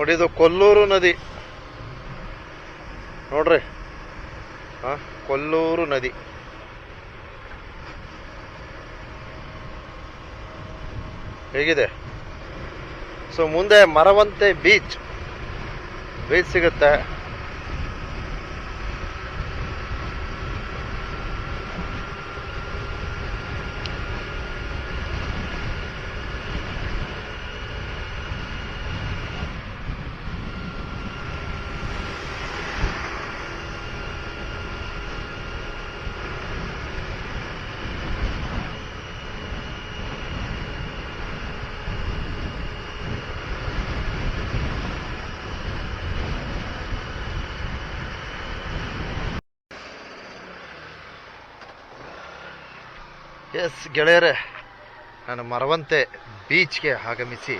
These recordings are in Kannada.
ನೋಡಿ ಇದು ಕೊಲ್ಲೂರು ನದಿ. ನೋಡ್ರಿ. ಹಾ, ಕೊಲ್ಲೂರು ನದಿ. ಹೇಗಿದೆ? ಸೊ, ಮುಂದೆ ಮರವಂತೆ ಬೀಚ್. ಬೀಚ್ ಸಿಗುತ್ತೆ. ಎಸ್ ಗೆಳೆಯರೇ, ನಾನು ಮರವಂತೆ ಬೀಚ್ಗೆ ಆಗಮಿಸಿ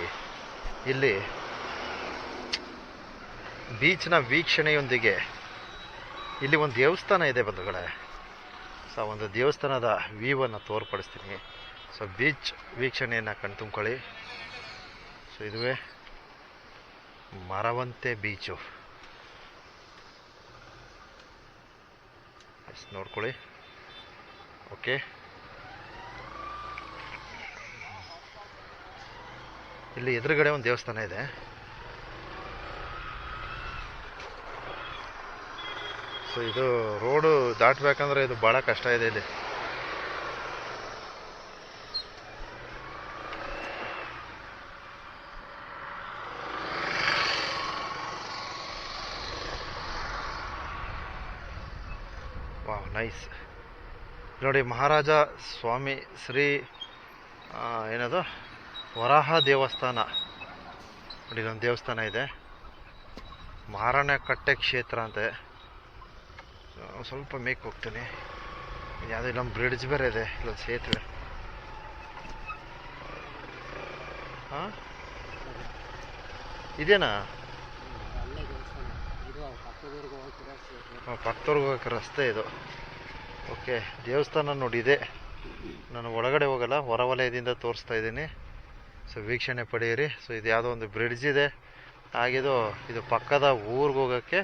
ಇಲ್ಲಿ ಬೀಚ್ನ ವೀಕ್ಷಣೆಯೊಂದಿಗೆ ಇಲ್ಲಿ ಒಂದು ದೇವಸ್ಥಾನ ಇದೆ ಬಂಧುಗಳೇ. ಸೊ ಒಂದು ದೇವಸ್ಥಾನದ ವ್ಯೂವನ್ನು ತೋರ್ಪಡಿಸ್ತೀನಿ. ಸೊ ಬೀಚ್ ವೀಕ್ಷಣೆಯನ್ನು ಕಣ್ತುಂಬ್ಕೊಳ್ಳಿ ಸೊ ಇದುವೇ ಮರವಂತೆ ಬೀಚು. ನೋಡ್ಕೊಳ್ಳಿ. ಓಕೆ. ಇಲ್ಲಿ ಎದುರುಗಡೆ ಒಂದು ದೇವಸ್ಥಾನ ಇದೆ. ಸೊ ಇದು ರೋಡು ದಾಟಬೇಕಂದ್ರೆ ಇದು ಭಾಳ ಕಷ್ಟ ಇದೆ ಇಲ್ಲಿ. ವಾವ್ ನೈಸ್ ನೋಡಿ, ಮಹಾರಾಜ ಸ್ವಾಮಿ, ಶ್ರೀ ಏನದು? ವರಾಹ ದೇವಸ್ಥಾನ. ನೋಡಿ, ಇದೊಂದು ದೇವಸ್ಥಾನ ಇದೆ. ಕಟ್ಟೆ ಕ್ಷೇತ್ರ ಅಂತೆ. ಸ್ವಲ್ಪ ಮೇಕ್ ಹೋಗ್ತೀನಿ. ಯಾವುದೋ ನಮ್ಮ ಬ್ರಿಡ್ಜ್ ಬೇರೆ ಇದೆ, ಇಲ್ಲೊಂದು ಸೇತುವೆ. ಹಾಂ? ಇದೇನಾ? ಪಕ್ಕದವ್ರಿಗೆ ಹೋಗಕ್ಕೆ ರಸ್ತೆ ಇದು. ಓಕೆ, ದೇವಸ್ಥಾನ ನೋಡಿ ಇದೆ. ನಾನು ಒಳಗಡೆ ಹೋಗಲ್ಲ ಹೊರವಲಯದಿಂದ ತೋರಿಸ್ತಾ ಇದ್ದೀನಿ. ಸೊ ವೀಕ್ಷಣೆ ಪಡೆಯಿರಿ. ಸೊ ಇದು ಯಾವುದೋ ಒಂದು ಬ್ರಿಡ್ಜ್ ಇದೆ. ಆಗಿದು ಇದು ಪಕ್ಕದ ಊರಿಗೆ ಹೋಗೋಕ್ಕೆ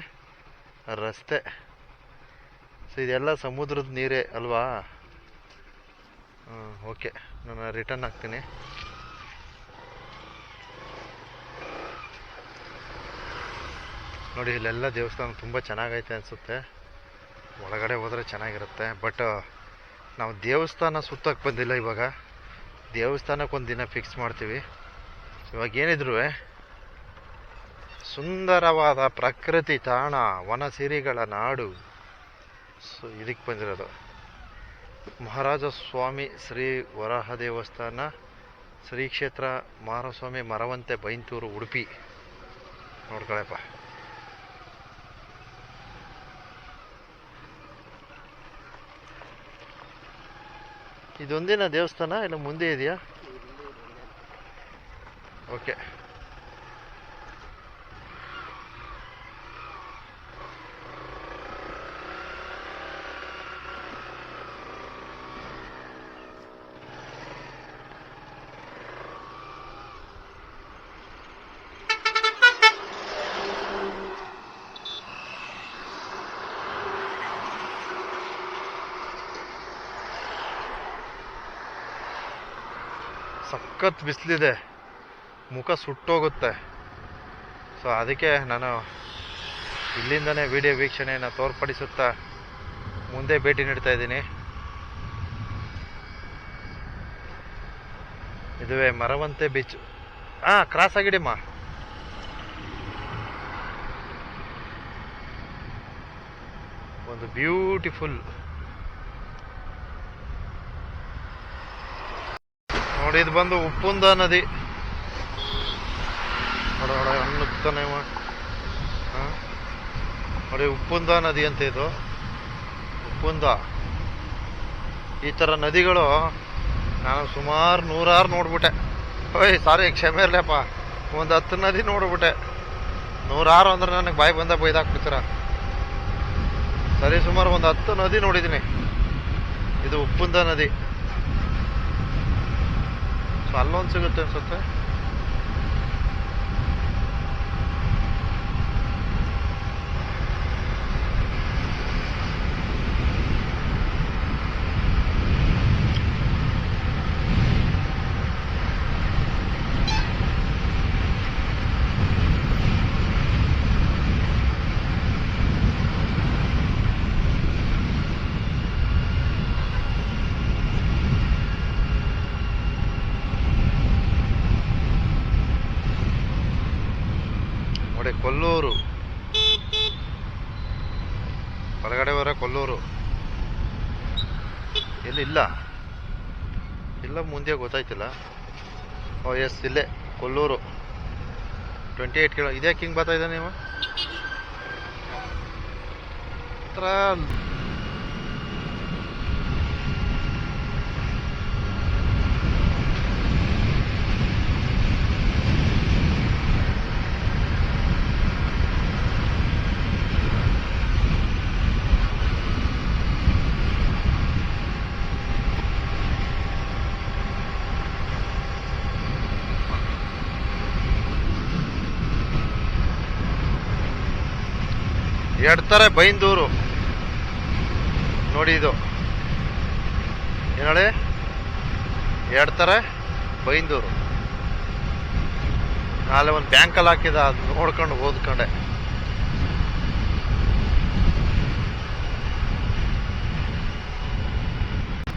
ರಸ್ತೆ. ಸೊ ಇದೆಲ್ಲ ಸಮುದ್ರದ ನೀರೇ ಅಲ್ವಾ? ಓಕೆ. ನಾನು ರಿಟರ್ನ್ ಹಾಕ್ತೀನಿ ನೋಡಿ, ಇಲ್ಲೆಲ್ಲ ದೇವಸ್ಥಾನ ತುಂಬ ಚೆನ್ನಾಗೈತೆ ಅನಿಸುತ್ತೆ. ಒಳಗಡೆ ಹೋದರೆ ಚೆನ್ನಾಗಿರುತ್ತೆ. ಬಟ್, ನಾವು ದೇವಸ್ಥಾನ ಸುತ್ತಕ್ಕೆ ಬಂದಿಲ್ಲ ಇವಾಗ. ದೇವಸ್ಥಾನಕ್ಕೆ ಒಂದು ದಿನ ಫಿಕ್ಸ್ ಮಾಡ್ತೀವಿ. ಇವಾಗ ಏನಿದ್ರು ಸುಂದರವಾದ ಪ್ರಕೃತಿ ತಾಣ, ವನಸಿರಿಗಳ ನಾಡು. ಸೊ ಇದಕ್ಕೆ ಬಂದಿರೋದು. ಮಹಾರಾಜ ಸ್ವಾಮಿ ಶ್ರೀ ವರಾಹ ದೇವಸ್ಥಾನ ಶ್ರೀ ಕ್ಷೇತ್ರ ಮಾರಸ್ವಾಮಿ ಮರವಂತೆ ಬೈಂತೂರು ಉಡುಪಿ. ನೋಡ್ಕೊಳಪ್ಪ. ಇದೊಂದಿನ ದೇವಸ್ಥಾನ ಇಲ್ಲ ಮುಂದೆ ಇದೆಯಾ? ಓಕೆ ಸಖತ್ ಬಿಸಿಲಿದೆ. ಮುಖ ಸುಟ್ಟೋಗುತ್ತೆ. ಸೊ ಅದಕ್ಕೆ ನಾನು ಇಲ್ಲಿಂದನೇ ವಿಡಿಯೋ ವೀಕ್ಷಣೆಯನ್ನು ತೋರ್ಪಡಿಸುತ್ತಾ ಮುಂದೆ ಭೇಟಿ ನೀಡ್ತಾ ಇದ್ದೀನಿ. ಇದುವೇ ಮರವಂತೆ ಬೀಚ್ ಹಾಂ ಕ್ರಾಸ್ ಆಗಿಡಿಮ್ಮ. ಒಂದು ಬ್ಯೂಟಿಫುಲ್ ನೋಡಿ, ಇದು ಬಂದು ಉಪ್ಪುಂದ ನದಿ. ಅನ್ನುತ್ತಾನೆ? ನೋಡಿ, ಉಪ್ಪುಂದ ನದಿ ಅಂತ ಇದು. ಉಪ್ಪುಂದ. ಈ ಥರ ನದಿಗಳು ನಾನು ಸುಮಾರು ನೂರಾರು ನೋಡ್ಬಿಟ್ಟೆ. ಓಯ್ ಸಾರಿ ಕ್ಷಮೆ ಇರಲಪ್ಪ ಒಂದು ಹತ್ತು ನದಿ ನೋಡ್ಬಿಟ್ಟೆ. ನೂರಾರು ಅಂದ್ರೆ ನನಗೆ ಬಾಯಿ ಬಂದ ಬೈದಾಕ್ಬಿಡ್ತೀರ ಸರಿ, ಸುಮಾರು ಒಂದು ಹತ್ತು ನದಿ ನೋಡಿದ್ದೀನಿ. ಇದು ಉಪ್ಪುಂದ ನದಿ. ಸೊ ಅಲ್ಲೊಂದು ಸಿಗುತ್ತೆ ಅನ್ಸುತ್ತೆ. ಕೊಲ್ಲೂರು. ಹೊರಗಡೆ ಹೋದ್ರೆ ಕೊಲ್ಲೂರು. ಎಲ್ಲಿ ಇಲ್ಲ? ಇಲ್ಲ ಮುಂದೆ ಗೊತ್ತಾಯ್ತಿಲ್ಲ. ಓ, ಎಸ್, ಇಲ್ಲೇ, ಕೊಲ್ಲೂರು. ಟ್ವೆಂಟಿ ಏಯ್ಟ್ ಕಿಲೋ ಇದ್ಯಾಕೆ ಹಿಂಗೆ ಬರ್ತಾ ಇದ್ದ ನೀವು ಹತ್ರ ಎಡ್ತಾರೆ ಬೈಂದೂರು. ನೋಡಿ ಇದು. ಏನೇಳಿ? ಎಡ್ತಾರೆ ಬೈಂದೂರು. ನಾಳೆ ಒಂದು ಬ್ಯಾಂಕಲ್ಲಿ ಹಾಕಿದ ಅದು ನೋಡ್ಕೊಂಡು ಓದ್ಕೊಂಡೆ.